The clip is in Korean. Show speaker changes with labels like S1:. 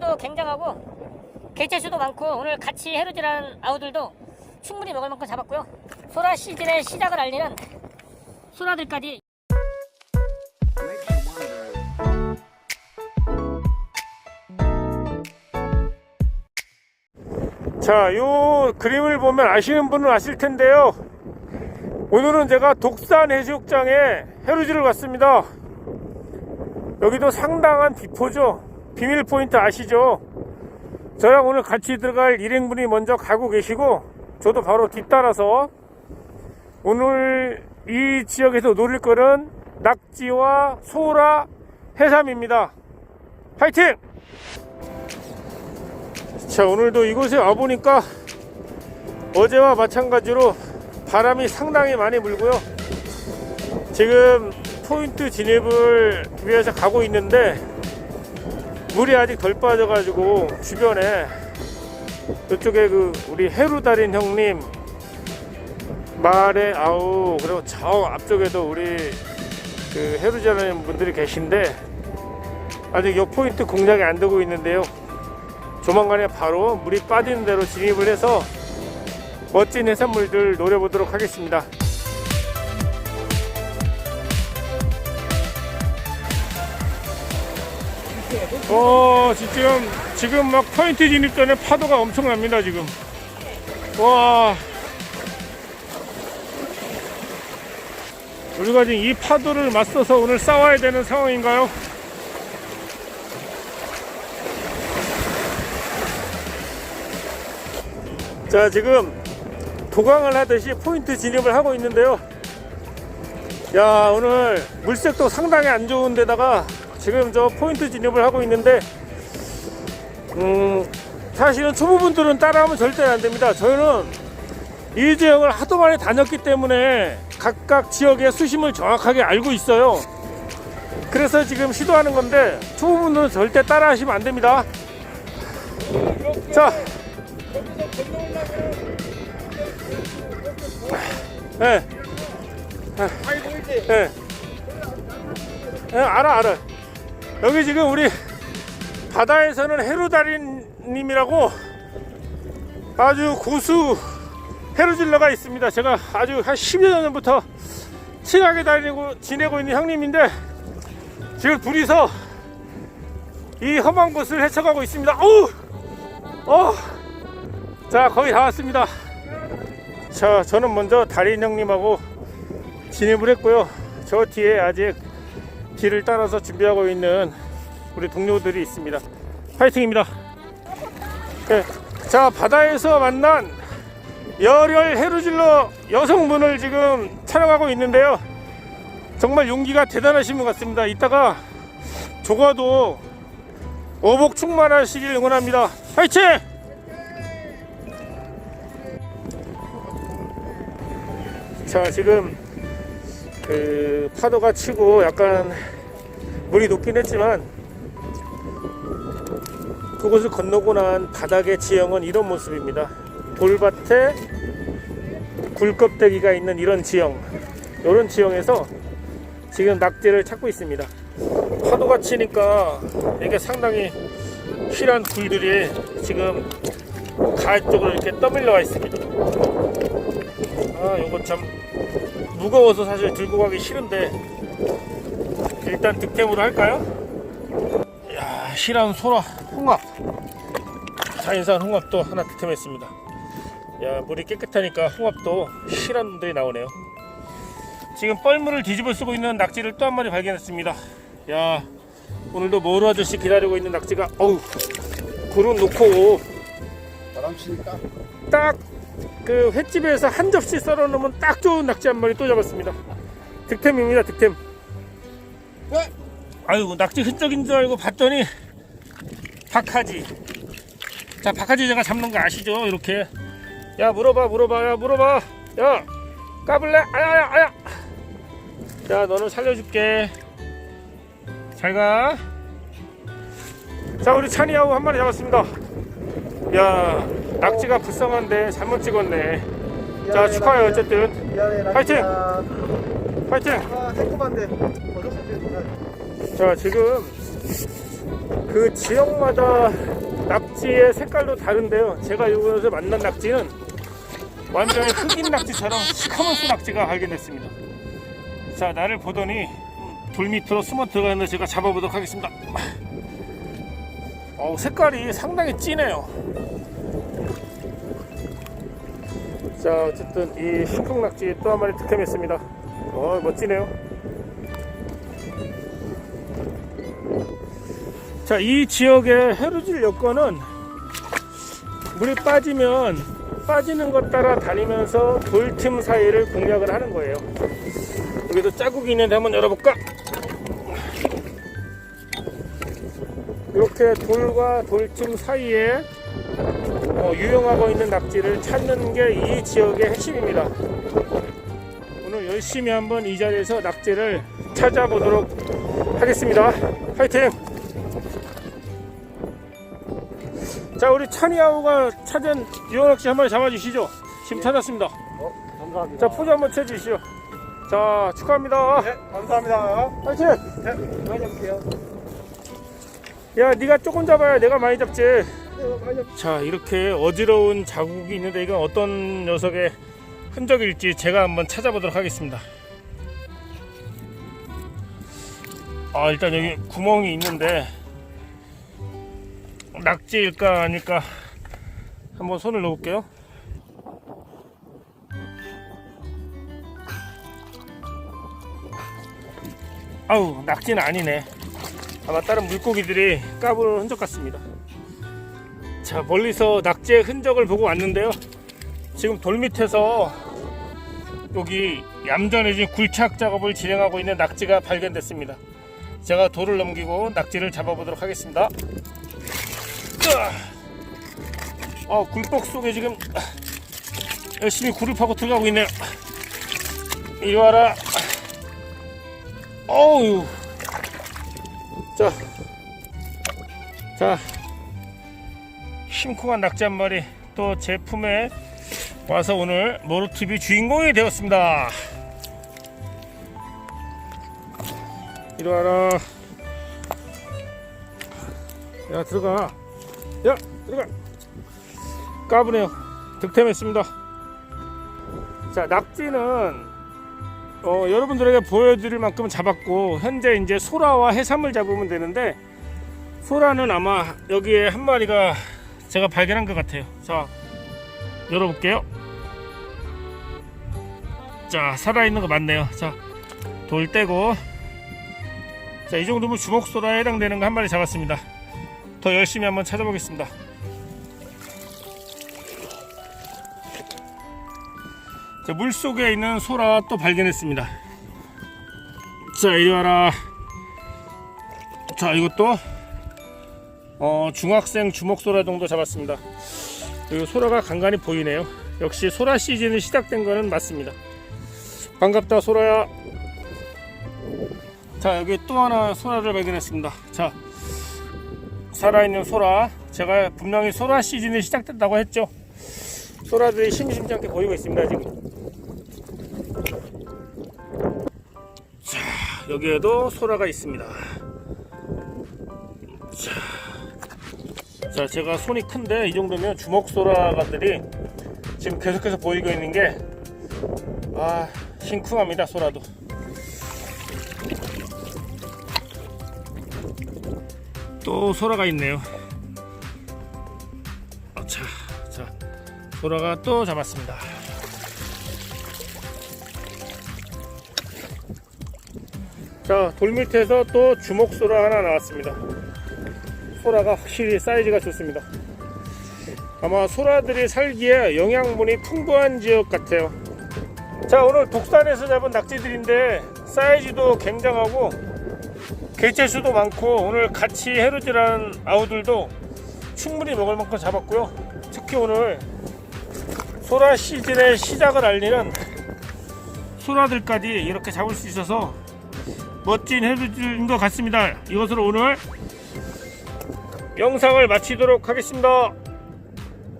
S1: 먹거리도 굉장하고 개체수도 많고 오늘 같이 해루질하는 아우들도 충분히 먹을 만큼 잡았고요. 소라 시즌의 시작을 알리는 소라들까지
S2: 자, 요 그림을 보면 아시는 분은 아실 텐데요. 오늘은 제가 독산 해수욕장에 해루지를 갔습니다. 여기도 상당한 비포죠. 비밀 포인트 아시죠? 저랑 오늘 같이 들어갈 일행분이 먼저 가고 계시고, 저도 바로 뒤따라서 오늘 이 지역에서 노릴 거는 낙지와 소라, 해삼입니다. 화이팅! 자 오늘도 이곳에 와보니까 어제와 마찬가지로 바람이 상당히 많이 불고요 지금 포인트 진입을 위해서 가고 있는데 물이 아직 덜 빠져가지고 주변에 이쪽에 그 우리 해루달인 형님 말의 아우 그리고 저 앞쪽에도 우리 그 해루자라는 분들이 계신데 아직 요 포인트 공략이 안 되고 있는데요 조만간에 바로 물이 빠지는 대로 진입을 해서 멋진 해산물들 노려보도록 하겠습니다. 어, 지금, 지금 막 포인트 진입 전에 파도가 엄청납니다, 지금. 와. 우리가 지금 이 파도를 맞서서 오늘 싸워야 되는 상황인가요? 자 지금 도강을 하듯이 포인트 진입을 하고 있는데요 야 오늘 물색도 상당히 안 좋은 데다가 지금 저 포인트 진입을 하고 있는데 음 사실은 초보분들은 따라하면 절대 안 됩니다 저희는 이 지역을 하도 많이 다녔기 때문에 각각 지역의 수심을 정확하게 알고 있어요 그래서 지금 시도하는 건데 초보분들은 절대 따라 하시면 안 됩니다 자 예. 예. 예, 알아, 알아. 여기 지금 우리 바다에서는 해루달인님이라고 아주 고수 해루질러가 있습니다. 제가 아주 한 10여 년 전부터 친하게 다니고 지내고 있는 형님인데 지금 둘이서 이 험한 곳을 헤쳐가고 있습니다. 어우! 어! 자, 거의 다 왔습니다. 자, 저는 먼저 달인 형님하고 진입을 했고요. 저 뒤에 아직 길을 따라서 준비하고 있는 우리 동료들이 있습니다. 파이팅입니다. 네. 자, 바다에서 만난 열혈 해루질러 여성분을 지금 촬영하고 있는데요. 정말 용기가 대단하신 것 같습니다. 이따가 조과도 오복 충만하시길 응원합니다. 파이팅! 자 지금 그 파도가 치고 약간 물이 높긴 했지만 그곳을 건너고 난 바닥의 지형은 이런 모습입니다. 돌밭에 굴껍데기가 있는 이런 지형 이런 지형에서 지금 낙지를 찾고 있습니다. 파도가 치니까 이게 상당히 실한 굴들이 지금 가을 쪽으로 이렇게 떠밀려와 있습니다. 아 요거 참 무거워서 사실 들고 가기 싫은데 일단 득템으로 할까요? 야 실한 소라 홍합. 자연산 홍합도 하나 득템했습니다. 야 물이 깨끗하니까 홍합도 실한 놈들이 나오네요. 지금 뻘물을 뒤집어 쓰고 있는 낙지를 또 한 마리 발견했습니다. 야 오늘도 모루 아저씨 기다리고 있는 낙지가 어우 구름 놓고
S3: 바람 치니까.
S2: 딱 그 횟집에서 한 접시 썰어 놓으면 딱 좋은 낙지 한 마리 또 잡았습니다. 득템입니다, 득템.
S3: 네.
S2: 아이고, 낙지 흔적인 줄 알고 봤더니 박하지. 자, 박하지 제가 잡는 거 아시죠? 이렇게. 야, 물어봐, 물어봐, 야, 물어봐. 야, 까불래? 아야야, 아야. 야, 너는 살려줄게. 잘 가. 자, 우리 찬이하고 한 마리 잡았습니다. 야, 낙지가 불쌍한데 잘못 찍었네. 자, 축하해요, 어쨌든. 파이팅!
S3: 낙지야.
S2: 파이팅!
S3: 아 새콤한데
S2: 자 지금 그 지역마다 낙지의 색깔도 다른데요. 제가 이곳에서 만난 낙지는 완전히 흑인 낙지처럼 시커먼스 낙지가 발견됐습니다. 자, 나를 보더니 돌 밑으로 숨어 들어가는데 제가 잡아보도록 하겠습니다. 어, 색깔이 상당히 진해요. 자, 어쨌든 이 싱콩 낙지 또 한 마리 득템했습니다. 어, 멋지네요. 자, 이 지역의 해루질 여건은 물이 빠지면 빠지는 것 따라 다니면서 돌틈 사이를 공략을 하는 거예요. 여기도 자국이 있는데 한번 열어볼까? 이렇게 돌과 돌틈 사이에 어, 유용하고 있는 낙지를 찾는 게 이 지역의 핵심입니다. 오늘 열심히 한번 이 자리에서 낙지를 찾아보도록 하겠습니다. 화이팅! 자, 우리 찬이하우가 찾은 유용낙지 한 마리 잡아주시죠. 지금 찾았습니다.
S3: 어, 감사합니다.
S2: 자, 포즈 한번 쳐주시죠. 자, 축하합니다.
S3: 네, 감사합니다.
S2: 화이팅!
S3: 네, 많이 잡게요.
S2: 야, 네가 조금 잡아야 내가 많이 잡지. 자 이렇게 어지러운 자국이 있는데 이건 어떤 녀석의 흔적일지 제가 한번 찾아보도록 하겠습니다. 아 일단 여기 구멍이 있는데 낙지일까 아닐까 한번 손을 넣어볼게요. 아우 낙지는 아니네. 아마 다른 물고기들이 까부는 흔적 같습니다 자 멀리서 낙지의 흔적을 보고 왔는데요. 지금 돌 밑에서 여기 얌전해진 굴착 작업을 진행하고 있는 낙지가 발견됐습니다. 제가 돌을 넘기고 낙지를 잡아보도록 하겠습니다! 어, 굴복 속에 지금 열심히 굴을 파고 들어가고 있네요. 이리 와라. 어우. 자, 자 심쿵한 낙지 한 마리 또 제품에 와서 오늘 모로TV 주인공이 되었습니다. 이리 와라. 야 들어가. 야 들어가. 까부네요. 득템했습니다. 자 낙지는 어, 여러분들에게 보여드릴 만큼 잡았고 현재 이제 소라와 해삼을 잡으면 되는데 소라는 아마 여기에 한 마리가 제가 발견한 것 같아요. 자, 열어볼게요. 자, 살아있는 거 맞네요. 자, 돌 떼고. 자, 이 정도면 주먹소라에 해당되는 거 한 마리 잡았습니다. 더 열심히 한번 찾아보겠습니다. 자, 물 속에 있는 소라 또 발견했습니다. 자, 이리 와라. 자, 이것도 어, 중학생 주먹소라 정도 잡았습니다. 그리고 소라가 간간히 보이네요. 역시 소라 시즌이 시작된 거는 맞습니다. 반갑다 소라야. 자 여기 또 하나 소라를 발견했습니다. 자 살아있는 소라. 제가 분명히 소라 시즌이 시작됐다고 했죠. 소라들이 심심치 않게 보이고 있습니다 지금. 자 여기에도 소라가 있습니다. 자 제가 손이 큰데 이 정도면 주먹 소라가들이 지금 계속해서 보이고 있는 게 아 심쿵합니다 소라도. 또 소라가 있네요. 아, 자, 자 소라가 또 잡았습니다. 자 돌 밑에서 또 주먹 소라 하나 나왔습니다 소라가 확실히 사이즈가 좋습니다. 아마 소라들이 살기에 영양분이 풍부한 지역 같아요. 자 오늘 독산에서 잡은 낙지들인데 사이즈도 굉장하고 개체수도 많고 오늘 같이 해루질하는 아우들도 충분히 먹을 만큼 잡았고요. 특히 오늘 소라 시즌의 시작을 알리는 소라들까지 이렇게 잡을 수 있어서 멋진 해루질인 것 같습니다. 이것으로 오늘 영상을 마치도록 하겠습니다.